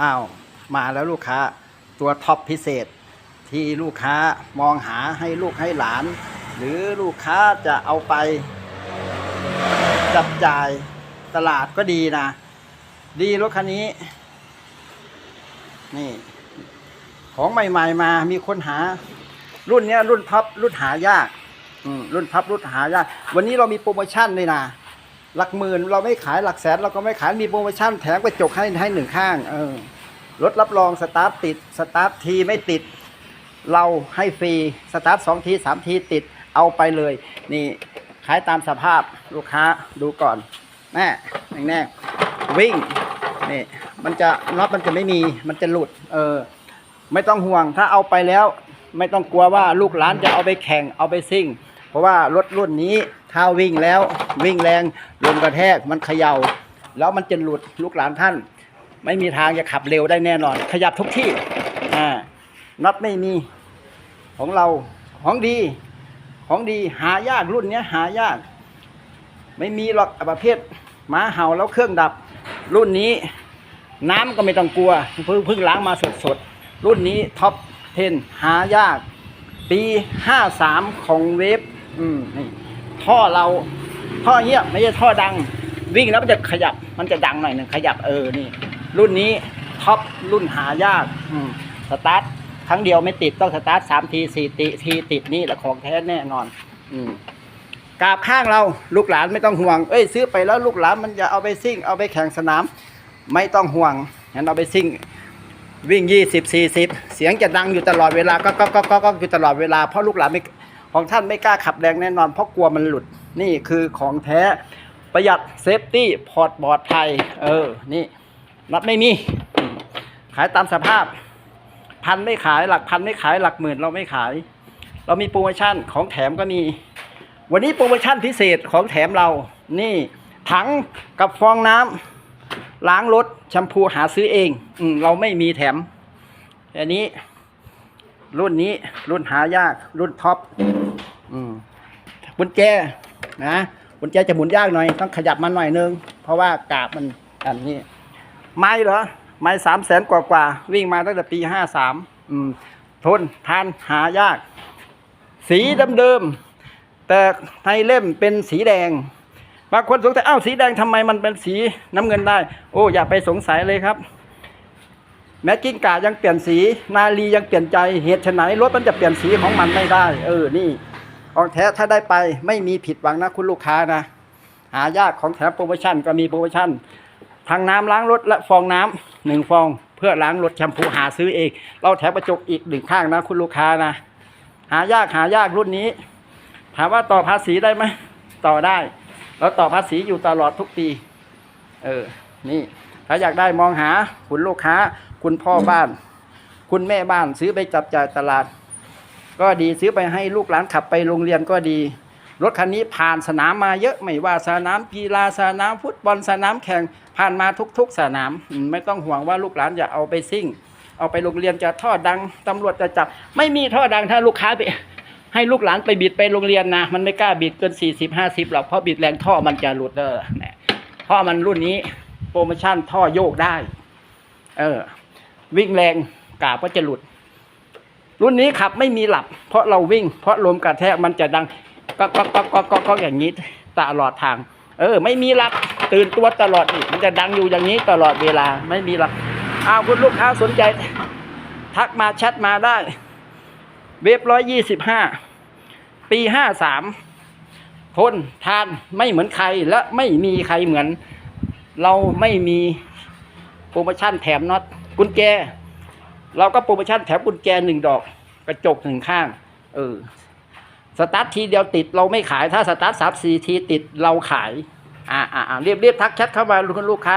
อ้าวมาแล้วลูกค้าตัวท็อปพิเศษ ที่ลูกค้ามองหาให้ลูกให้หลาน หรือลูกค้าจะเอาไป จับจ่ายตลาดก็ดีนะ ดีรถคันนี้ นี่ ของใหม่ ๆ มามีคนหา รุ่นเนี้ยรุ่นพับรุ่นหายาก อืมรุ่นพับรุ่นหายาก วันนี้เรามีโปรโมชั่นเลยนะ หลักหมื่นเราไม่ขายหลักแสนเราก็ไม่ขายมีโปรโมชั่นแถมกระจกให้ให้หนึ่งข้างเออรถรับรองสตาร์ทติดสตาร์ททีไม่ติด เราให้ฟรีสตาร์ทสองทีสามทีติดเอาไปเลย นี่ขายตามสภาพลูกค้าดูก่อนแน่แน่วิ่งนี่มันจะน็อตมันจะไม่มีมันจะหลุด เออ ไม่ต้องห่วงถ้าเอาไปแล้ว ไม่ต้องกลัวว่าลูกหลานจะเอาไปแข่งเอาไปซิ่ง เพราะว่ารถรุ่นนี้ถ้าวิ่งแล้ววิ่งแรงลมกระแทกมันเขยา่า แล้วมันจะหลุดลูกหลานท่าน ไม่มีทางจะขับเร็วได้แน่นอน ขยับทุกที่อ่าน็อตไม่มีของเราของดี ของดีหายากรุ่นนี้หายาก ไม่มีหรอกประเภทหมาเห่าแล้วเครื่องดับ รุ่นนี้น้ำก็ไม่ต้องกลัวเพิ่งเพิ่งล้างมาสดๆ รุ่นนี้ท็อป 10 หายาก ปี 53 ของเวฟ อืมนี่ท่อเรา ท่อเงียบไม่ใช่ท่อดัง วิ่งแล้วมันจะขยับ มันจะดังหน่อยหนึ่งขยับเออนี่ รุ่นนี้ท็อปรุ่นหายาก อืมสตาร์ทครั้งเดียวไม่ติดต้องสตาร์ทสามทีสี่ติทีติดนี่แหละของแท้แน่นอน อืมกาบข้างเราลูกหลานไม่ต้องห่วง เอ้ยซื้อไปแล้วลูกหลานมันจะเอาไปซิ่ง เอาไปแข่งสนาม ไม่ต้องห่วงงั้นเอาไปซิ่ง วิ่งยี่สิบสี่สิบเสียงจะดังอยู่ตลอดเวลาก็ก็ก็ก็ก็อยู่ตลอดเวลาเพราะลูกหลานไม่ ของท่านไม่กล้าขับแรงแน่นอน เพราะกลัวมันหลุดนี่คือของแท้ประหยัดเซฟตี้พอร์ตบอดไทยเออนี่นัดไม่มีขายตามสภาพ พันไม่ขายหลักพันไม่ขายหลักหมื่นเราไม่ขาย เรามีโปรโมชั่นของแถมก็มี วันนี้โปรโมชั่นพิเศษของแถมเรา นี่ ถังกับฟองน้ำล้างรถแชมพูหาซื้อเอง อืเราไม่มีแถมอันนี้ รุ่นนี้รุ่นหายากรุ่นท็อป อืมกุญแจนะกุญแจจะหมุนยากหน่อย ต้องขยับมันหน่อยนึง เพราะว่ากาบมันอันนี้ ไม่เหรอ ไม่สามแสนกว่ากว่า วิ่งมาตั้งแต่ปีห้าสามทนทานหายาก สีเดิมๆแต่ในเล่มเป็นสีแดงบางคนสงสัยอ้าวสีแดงทำไมมันเป็นสีน้ำเงินได้ โอ้อย่าไปสงสัยเลยครับ แม้กิ้งก่ายังเปลี่ยนสี นาลียังเปลี่ยนใจเหตุไฉนรถมันจะเปลี่ยนสีของมันไม่ได้ เออนี่ ของแท้ถ้าได้ไปไม่มีผิดหวังนะคุณลูกค้านะ หายากของแถมโปรโมชั่นก็มีโปรโมชั่นทางน้ำล้างรถและฟองน้ำหนึ่งฟอง เพื่อล้างรถแชมพูหาซื้อเอง เราแถมกระจกอีกหนึ่งข้างนะคุณลูกค้านะ หายากหายากรุ่นนี้ ถามว่าต่อภาษีได้ไหมต่อได้เราต่อภาษีอยู่ตลอดทุกปี เออ นี่ ถ้าอยากได้มองหาคุณลูกค้า คุณพ่อบ้าน คุณแม่บ้านซื้อไปจับจ่ายตลาด ก็ดีซื้อไปให้ลูกหลานขับไปโรงเรียนก็ดี รถคันนี้ผ่านสนามมาเยอะไม่ว่าสนามกีฬาสนามฟุตบอลสนามแข่งผ่านมาทุก ๆ สนาม ไม่ต้องห่วงว่าลูกหลานจะเอาไปซิ่ง เอาไปโรงเรียนจะท่อดังตำรวจจะจับ ไม่มีท่อดังถ้าลูกค้าไปให้ลูกหลานไปบิดไปโรงเรียนนะ มันไม่กล้าบิดเกินสี่สิบห้าสิบหรอกเพราะบิดแรงท่อมันจะหลุดเออนี่ยท่อมันรุ่นนี้โปรโมชั่นท่อโยกได้ เออ วิ่งแรงกาบก็จะหลุด รุ่นนี้ขับไม่มีหลับ เพราะเราวิ่ง เพราะลมกระแทกมันจะดังก็ก็ก็ก็ก็ก็อย่างนี้ตลอดทาง เออ ไม่มีหลับตื่นตัวตลอดอีกมันจะดังอยู่อย่างนี้ตลอดเวลาไม่มีหลับอ้าวคุณลูกค้าสนใจ ทักมาแชทมาได้ เว็บร้อยยี่สิบห้าปีห้าสามทนทานไม่เหมือนใครและไม่มีใครเหมือน เราไม่มีโปรโมชั่นแถมน็อตกุญแจ เราก็โปรโมชั่นแถมกุญแจหนึ่งดอก กระจกหนึ่งข้าง เออ สตาร์ททีเดียวติดเราไม่ขายถ้าสตาร์ทสามสี่ทีติดเราขาย อ่าอ่าเรียบเรียบทักแชทเข้ามาคุณลูกค้า